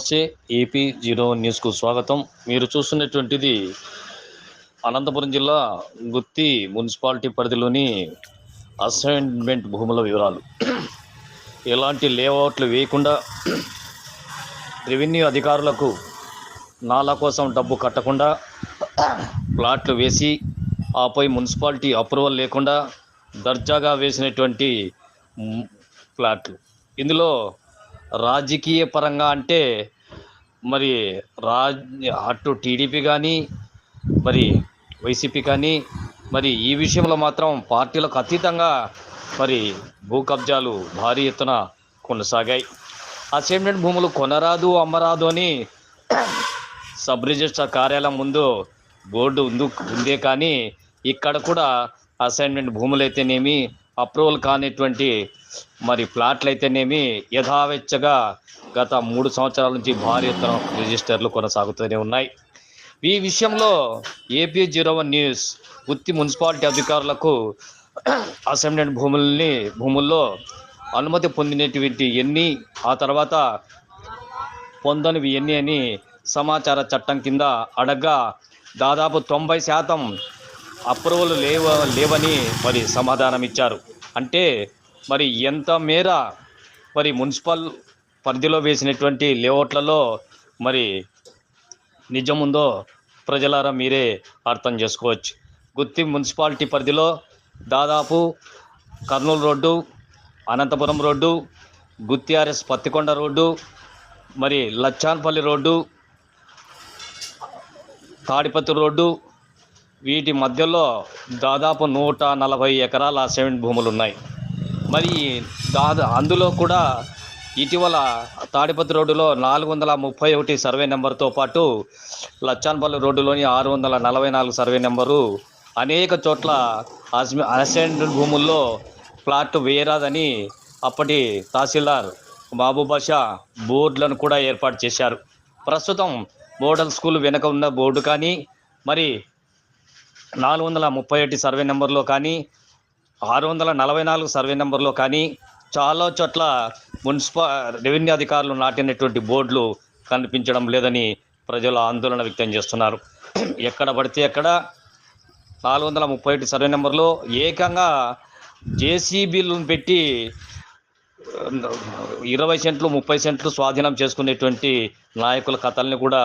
నమస్తే AP zero న్యూస్కు స్వాగతం. మీరు చూస్తున్నటువంటిది అనంతపురం జిల్లా గుత్తి మున్సిపాలిటీ పరిధిలోని అసైన్మెంట్ భూముల వివరాలు. ఎలాంటి లేఅవుట్లు వేయకుండా రెవెన్యూ అధికారులకు నాలా కోసం డబ్బు కట్టకుండా ప్లాట్లు వేసి ఆపై మున్సిపాలిటీ అప్రూవల్ లేకుండా దర్జాగా వేసినటువంటి ప్లాట్లు. ఇందులో రాజకీయ పరంగా అంటే మరి రాజ్ అటు టీడీపీ కానీ మరి వైసీపీ కానీ మరి ఈ విషయంలో మాత్రం పార్టీలకు అతీతంగా మరి భూ కబ్జాలు భారీ ఎత్తున కొనసాగాయి. అసైన్మెంట్ భూములు కొనరాదు అమ్మరాదు అని సబ్ రిజిస్టర్ కార్యాలయం ముందు బోర్డు ఉంది ఉందే కానీ ఇక్కడ కూడా అసైన్మెంట్ భూములు అయితేనేమి అప్రూవల్ కానిటువంటి మరి ప్లాట్లు అయితేనేమి యథావెచ్చగా గత మూడు సంవత్సరాల నుంచి భారీ ఎత్తున రిజిస్టర్లు కొనసాగుతూనే ఉన్నాయి. ఈ విషయంలో ఏపీ జీరో వన్ న్యూస్ ఉత్తి మున్సిపాలిటీ అధికారులకు అసైన్మెంట్ భూముల్ని భూముల్లో అనుమతి పొందినటువంటి ఎన్ని ఆ తర్వాత పొందనివి ఎన్ని అని సమాచార చట్టం కింద అడగ్గా దాదాపు తొంభై శాతం అప్రూవల్ లేవ లేవని మరి సమాధానం ఇచ్చారు. అంటే మరి ఎంత మేర మరి మున్సిపల్ పరిధిలో వేసినటువంటి లేఅవుట్లలో మరి నిజం ఉందో ప్రజలారా మీరే అర్థం చేసుకోవచ్చు. గుత్తి మున్సిపాలిటీ పరిధిలో దాదాపు Kurnool road Anantapuram road Gutti RS Pattikonda road మరి లచ్చాన్పల్లి రోడ్డు తాడిపత్రి రోడ్డు వీటి మధ్యలో దాదాపు నూట నలభై ఎకరాల సిమెంట్ భూములు ఉన్నాయి మరి దాదా అందులో కూడా ఇటీవల తాడిపత్రి రోడ్డులో నాలుగు వందల ముప్పై ఒకటి సర్వే నెంబర్తో పాటు లచ్చాన్పల్లి రోడ్డులోని ఆరు వందల నలభై నాలుగు సర్వే నెంబరు అనేక చోట్ల అస్మి- అసైన్మెంట్ భూముల్లో ప్లాట్ వేయరాదని అప్పటి తహసీల్దార్ మహబూబ్ బోర్డులను కూడా ఏర్పాటు చేశారు. ప్రస్తుతం మోడల్ స్కూల్ వెనుక ఉన్న బోర్డు కానీ మరి నాలుగు వందల ముప్పై ఒకటి సర్వే నెంబర్లో కానీ ఆరు వందల నలభై నాలుగు సర్వే నెంబర్లో కానీ చాలా చోట్ల మున్సిపల్ రెవెన్యూ అధికారులు నాటినటువంటి బోర్డులు కనిపించడం లేదని ప్రజలు ఆందోళన వ్యక్తం చేస్తున్నారు. ఎక్కడ పడితే ఎక్కడ నాలుగు వందల ముప్పై ఒకటి సర్వే నెంబర్లో ఏకంగా జేసీబీలను పెట్టి ఇరవై సెంట్లు ముప్పై సెంట్లు స్వాధీనం చేసుకునేటువంటి నాయకుల కథల్ని కూడా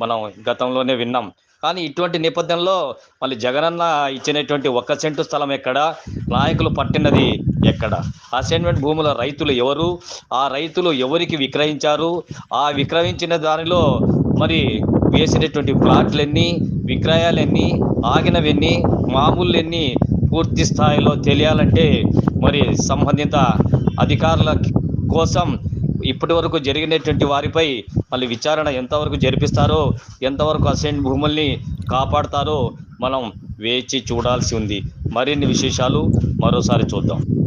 మనం గతంలోనే విన్నాం. కానీ ఇటువంటి నేపథ్యంలో మళ్ళీ జగనన్న ఇచ్చినటువంటి ఒక్క సెంటు స్థలం ఎక్కడ? నాయకులు పట్టినది ఎక్కడ? అసైన్మెంట్ భూముల రైతులు ఎవరు? ఆ రైతులు ఎవరికి విక్రయించారు? ఆ విక్రయించిన దానిలో మరి వేసినటువంటి ప్లాట్లన్నీ విక్రయాలన్నీ ఆగినవన్నీ మామూలు పూర్తి స్థాయిలో తెలియాలంటే మరి సంబంధిత అధికారుల కోసం ఇప్పటి వరకు జరిగినటువంటి వారిపై మళ్ళీ విచారణ ఎంతవరకు జరిపిస్తారో ఎంతవరకు అసెంట్ భూముల్ని కాపాడతారో మనం వేచి చూడాల్సి ఉంది. మరిన్ని విశేషాలు మరోసారి చూద్దాం.